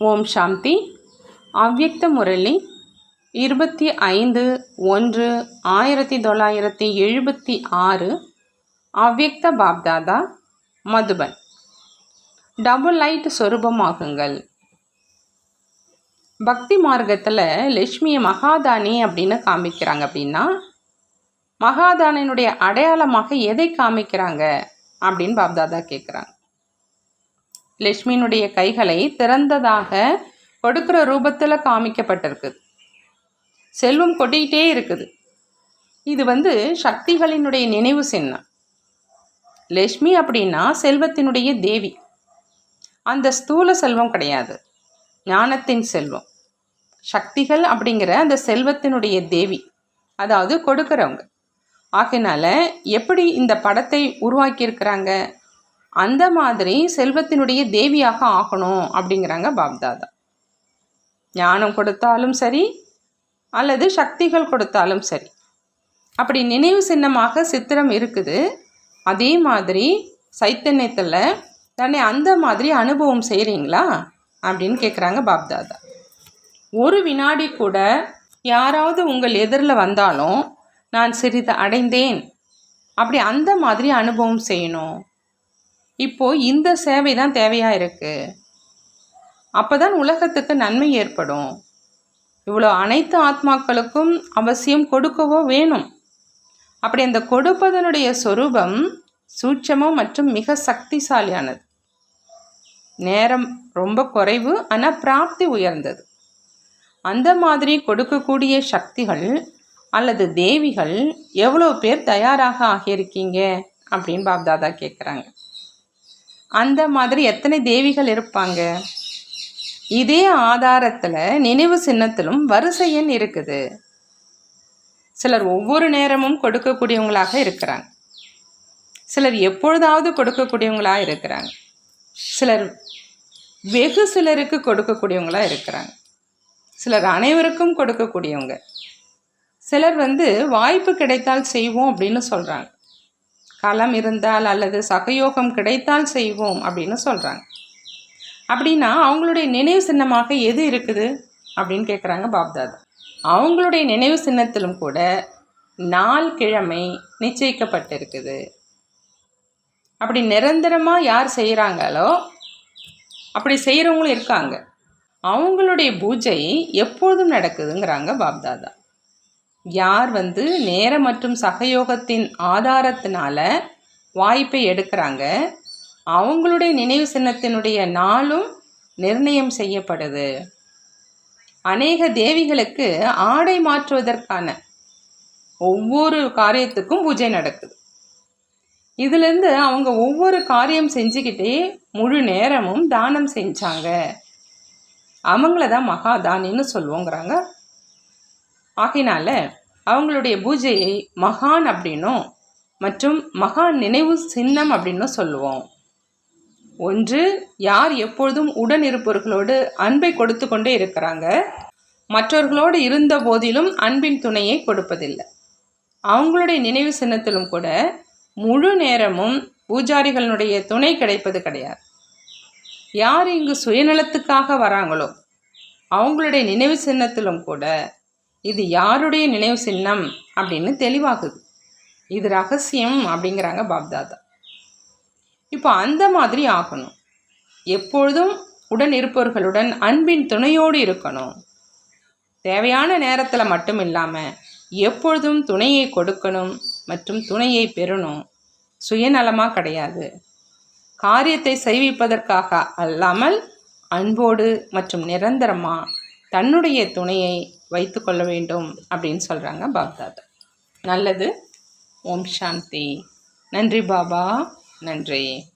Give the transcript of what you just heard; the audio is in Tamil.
ஓம் சாந்தி. அவ்யக்த முரளி இருபத்தி ஐந்து ஒன்று ஆயிரத்தி தொள்ளாயிரத்தி எழுபத்தி ஆறு அவ்யக்த பாப்தாதா மதுபன். டபுள் லைட் சொரூபமாகுங்கள். பக்தி மார்க்கத்தில் லட்சுமியை மகாதானி அப்படின்னு காமிக்கிறாங்க அப்படின்னா மகாதானினுடைய அடையாளமாக எதை காமிக்கிறாங்க அப்படின்னு பாப்தாதா கேட்குறாங்க லக்ஷ்மியினுடைய கைகளை திறந்ததாக கொடுக்குற ரூபத்தில் காமிக்கப்பட்டிருக்குது செல்வம் கொட்டிக்கிட்டே இருக்குது. இது வந்து சக்திகளினுடைய நினைவு சின்னம். லக்ஷ்மி அப்படின்னா செல்வத்தினுடைய தேவி. அந்த ஸ்தூல செல்வம் கிடையாது. ஞானத்தின் செல்வம். சக்திகள் அப்படிங்கிற அந்த செல்வத்தினுடைய தேவி. அதாவது கொடுக்குறவங்க. ஆகையினால எப்படி இந்த படத்தை உருவாக்கியிருக்கிறாங்க? அந்த மாதிரி செல்வத்தினுடைய தேவியாக ஆகணும் அப்படிங்கிறாங்க பாப்தாதா. ஞானம் கொடுத்தாலும் சரி அல்லது சக்திகள் கொடுத்தாலும் சரி. அப்படி நினைவு சின்னமாக சித்திரம் இருக்குது. அதே மாதிரி சைத்தன்யத்தில் தன்னை அந்த மாதிரி அனுபவம் செய்கிறீங்களா அப்படின்னு கேட்குறாங்க பாப்தாதா. ஒரு வினாடி கூட யாராவது உங்கள் எதிரில் வந்தாலும் நான் சிறிது அடைந்தேன். அப்படி அந்த மாதிரி அனுபவம் செய்யணும். இப்போது இந்த சேவை தான் தேவையாக இருக்குது அப்போ தான் உலகத்துக்கு நன்மை ஏற்படும். இவ்வளோ அனைத்து ஆத்மாக்களுக்கும் அவசியம் கொடுக்கவோ வேணும். அப்படி அந்த கொடுப்பதனுடைய சொரூபம் சூட்சமம் மற்றும் மிக சக்திசாலியானது. நேரம் ரொம்ப குறைவு ஆனால் பிராப்தி உயர்ந்தது. அந்த மாதிரி கொடுக்கக்கூடிய சக்திகள் அல்லது தேவிகள் எவ்வளோ பேர் தயாராக ஆகியிருக்கீங்க? அப்படின்னு பாப்தாதா கேட்குறாங்க அந்த மாதிரி எத்தனை தேவிகள் இருப்பாங்க? இதே ஆதாரத்தில் நினைவு சின்னத்திலும் வரிசை எண் இருக்குது. சிலர் ஒவ்வொரு நேரமும் கொடுக்கக்கூடியவங்களாக இருக்கிறாங்க. சிலர் எப்பொழுதாவது கொடுக்கக்கூடியவங்களாக இருக்கிறாங்க. சிலர் வெகு சிலருக்கு கொடுக்கக்கூடியவங்களாக இருக்கிறாங்க. சிலர் அனைவருக்கும் கொடுக்கக்கூடியவங்க. சிலர் வந்து வாய்ப்பு கிடைத்தால் செய்வோம் அப்படின்னு சொல்கிறாங்க களம் இருந்தால் அல்லது சகயோகம் கிடைத்தால் செய்வோம் அப்படின்னு சொல்கிறாங்க அப்படின்னா அவங்களுடைய நினைவு சின்னமாக எது இருக்குது? அப்படின்னு கேட்குறாங்க பாப்தாதா. அவங்களுடைய நினைவு சின்னத்திலும் கூட நாள் கிழமை நிச்சயிக்கப்பட்டிருக்குது. அப்படி நிரந்தரமாக யார் செய்கிறாங்களோ அப்படி செய்கிறவங்களும் இருக்காங்க. அவங்களுடைய பூஜை எப்பொழுதும் நடக்குதுங்கிறாங்க பாப்தாதா. யார் வந்து நேர மற்றும் சகயோகத்தின் ஆதாரத்தினால வாய்ப்பை எடுக்கிறாங்க அவங்களுடைய நினைவு சின்னத்தினுடைய நாளும் நிர்ணயம் செய்யப்படுது. அநேக தேவிகளுக்கு ஆடை மாற்றுவதற்கான ஒவ்வொரு காரியத்துக்கும் பூஜை நடக்குது. இதுலேருந்து அவங்க ஒவ்வொரு காரியம் செஞ்சுக்கிட்டே முழு நேரமும் தானம் செஞ்சாங்க. அவங்கள தான் மகாதானின்னு சொல்லுவோங்கிறாங்க. ஆகினால அவங்களுடைய பூஜையை மகான் அப்படின்னும் மற்றும் மகான் நினைவு சின்னம் அப்படின்னும் சொல்லுவோம். ஒன்று யார் எப்பொழுதும் உடன் இருப்பவர்களோடு அன்பை கொடுத்து கொண்டே இருக்கிறாங்க? மற்றவர்களோடு இருந்த போதிலும் அன்பின் துணையை கொடுப்பதில்லை. அவங்களுடைய நினைவு சின்னத்திலும் கூட முழு நேரமும் பூஜாரிகளினுடைய துணை கிடைப்பது கிடையாது. யார் இங்கு சுயநலத்துக்காக வராங்களோ அவங்களுடைய நினைவு சின்னத்திலும் கூட இது யாருடைய நினைவு சின்னம் அப்படின்னு தெளிவாகுது இது ரகசியம் அப்படிங்கிறாங்க பாப்தாதா. இப்போ அந்த மாதிரி ஆகணும். எப்பொழுதும் உடன் இருப்பவர்களுடன் அன்பின் துணையோடு இருக்கணும். தேவையான நேரத்தில் மட்டும் இல்லாமல் எப்பொழுதும் துணையை கொடுக்கணும் மற்றும் துணையை பெறணும். சுயநலமாக கிடையாது. காரியத்தை செய்விப்பதற்காக அல்லாமல் அன்போடு மற்றும் நிரந்தரமாக தன்னுடைய துணையை வைத்து கொள்ள வேண்டும் அப்படின்னு சொல்கிறாங்க பாக்தாத். நல்லது. ஓம் சாந்தி. நன்றி பாபா. நன்றி.